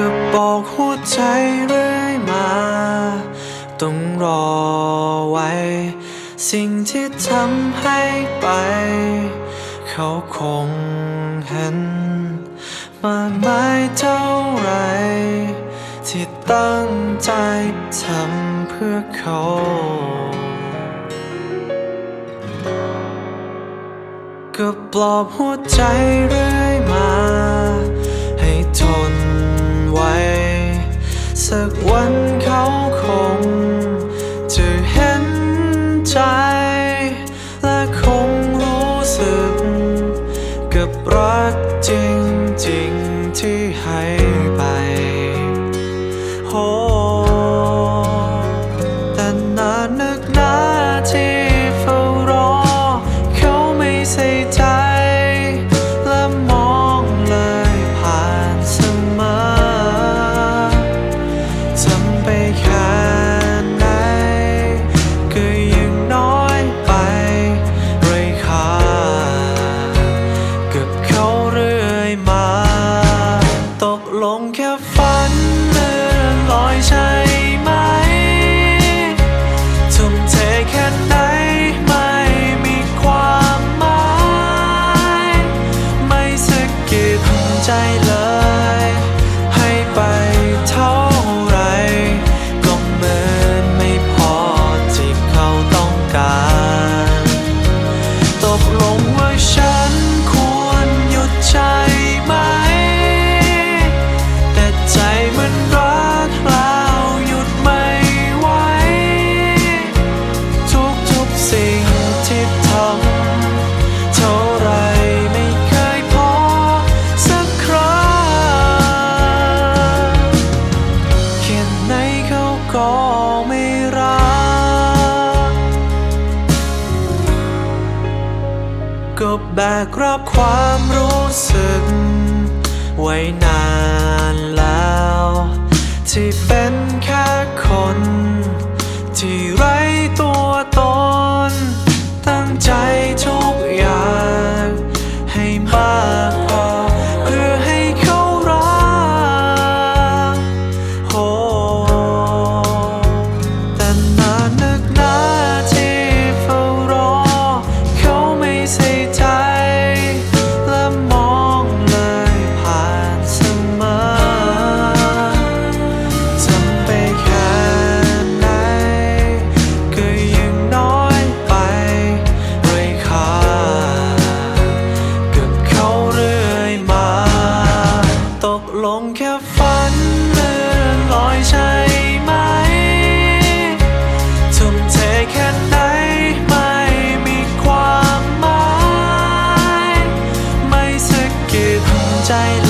ก็บอกหัวใจเรื่อยมา ต้องรอไว้ สิ่งที่ทำให้ไป เขาคงเห็น มากมายเท่าไร ที่ตั้งใจทำเพื่อเขาก็ปลอบหัวใจเรื่อย to long ก็แบกรับความรู้สึก ไว้นานแล้ว ที่เป็น ใจ